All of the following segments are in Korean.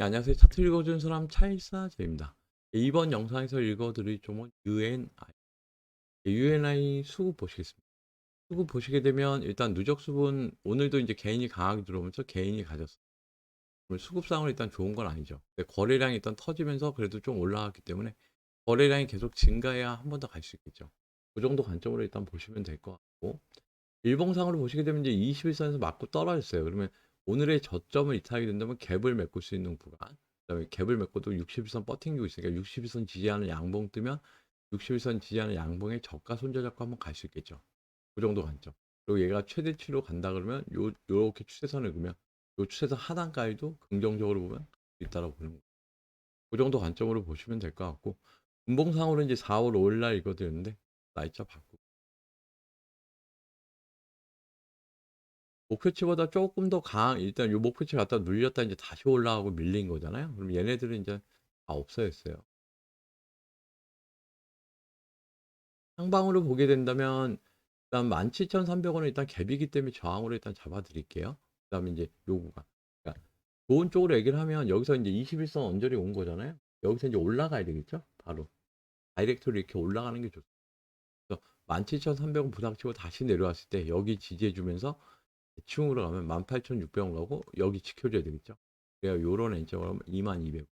네, 안녕하세요. 차트 읽어준 사람 차일사제입니다. 네, 이번 영상에서 읽어드릴 종목은 UNI. 네, UNI 수급 보시겠습니다. 수급 보시게 되면 일단 누적 수분 오늘도 이제 개인이 강하게 들어오면서 개인이 가졌어요. 수급상으로 일단 좋은 건 아니죠. 거래량이 일단 터지면서 그래도 좀 올라갔기 때문에 거래량이 계속 증가해야 한 번 더 갈 수 있겠죠. 그 정도 관점으로 일단 보시면 될 것 같고 일봉상으로 보시게 되면 이제 21선에서 맞고 떨어졌어요. 그러면 오늘의 저점을 이탈하게 된다면 갭을 메꿀 수 있는 구간 그다음에 갭을 메꿔도 61선 버팅기고 있으니까 61선 지지하는 양봉 뜨면 61선 지지하는 양봉의 저가 손절 잡고 한번 갈 수 있겠죠. 그 정도 관점. 그리고 얘가 최대치로 간다 그러면 요 요렇게 추세선을 그으면 요 추세선 하단까지도 긍정적으로 보면 있다라고 보는 거예요. 그 정도 관점으로 보시면 될 것 같고 분봉상으로 이제 4월 5일 날 읽어드렸는데 날짜 바꾸 목표치보다 조금 더 강한 일단 요 목표치 갖다 눌렸다 이제 다시 올라가고 밀린 거잖아요. 그럼 얘네들은 이제 다 없어졌어요. 상방으로 보게 된다면 일단 17,300원은 일단 갭이기 때문에 저항으로 일단 잡아 드릴게요. 그 다음에 이제 요 구간. 그러니까 좋은 쪽으로 얘기를 하면 여기서 이제 21선 언저리 온 거잖아요. 여기서 이제 올라가야 되겠죠? 바로. 다이렉트로 이렇게 올라가는 게 좋습니다. 그래서 17,300원 부닥치고 다시 내려왔을 때 여기 지지해 주면서 대충으로 가면 18,600원 가고 여기 지켜줘야 되겠죠. 그래야 요런 엔점을 하면 2200원.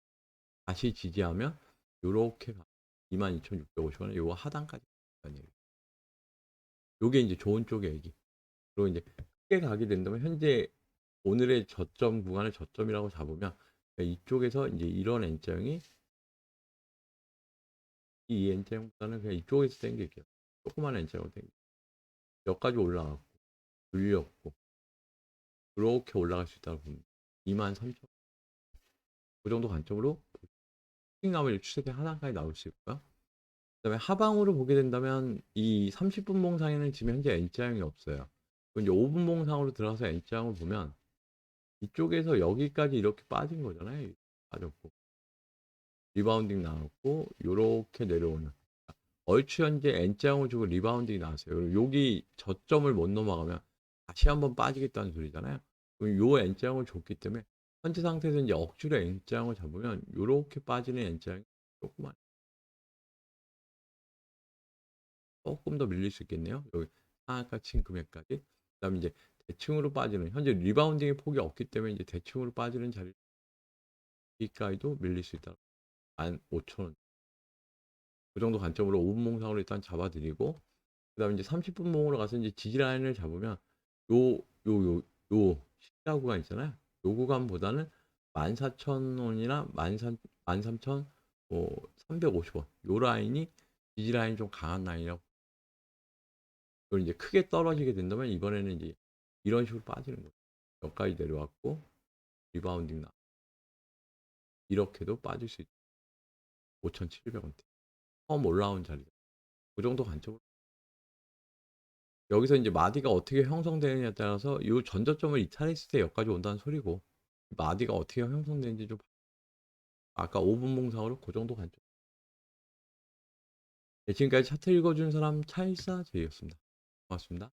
다시 지지하면 요렇게 가 22,650원에 요거 하단까지 가요. 요게 이제 좋은 쪽의 얘기. 그리고 이제 크게 가게 된다면 현재 오늘의 저점 구간을 저점이라고 잡으면 이쪽에서 이제 이런 N자형이 이 N자형보다는 그냥 이쪽에서 당길게요. 조그만 N자형으로 당겨. 여기까지 올라갔고 눌렸고 그렇게 올라갈 수 있다고 봅니다. 2만 3천. 그 정도 관점으로 수익남을 추세대 하단까지 나올 수 있고요. 그 다음에 하방으로 보게 된다면 이 30분 봉상에는 지금 현재 N자형이 없어요. 이제 5분 봉상으로 들어가서 N자형을 보면 이쪽에서 여기까지 이렇게 빠진 거잖아요. 빠졌고 리바운딩 나왔고 요렇게 내려오는 얼추 현재 N자형을 주고 리바운딩이 나왔어요. 여기 저점을 못 넘어가면 다시 한번 빠지겠다는 소리잖아요. 그럼 요 N자형을 줬기 때문에 현재 상태에서 이제 억지로 N자형을 잡으면 요렇게 빠지는 N자형이 조금만 조금 더 밀릴 수 있겠네요. 여기 상한가 친 금액까지. 그다음에 이제 대충으로 빠지는 현재 리바운딩의 폭이 없기 때문에 이제 대충으로 빠지는 자리 여기까지도 밀릴 수 있다. 15,000원. 그 정도 관점으로 5분 몽상으로 일단 잡아드리고 그다음에 이제 30분 몽으로 가서 이제 지지 라인을 잡으면 요 요 요 요 십자 구간 있잖아요. 요 구간보다는 14,000원이나 13,000뭐 350원. 요 라인이 지지 라인 좀 강한 라인이라고 그걸 이제 크게 떨어지게 된다면 이번에는 이제 이런 식으로 빠지는 거죠. 여기까지 내려왔고 리바운딩 나. 이렇게도 빠질 수 있죠. 5,700원대. 처음 올라온 자리죠. 그 정도 관점으로. 여기서 이제 마디가 어떻게 형성되느냐에 따라서 이 전저점을 이탈했을 때 여기까지 온다는 소리고 마디가 어떻게 형성되는지 좀 아까 5분 봉상으로 그 정도 관점. 네, 지금까지 차트 읽어준 사람 차일사 제이였습니다. 고맙습니다.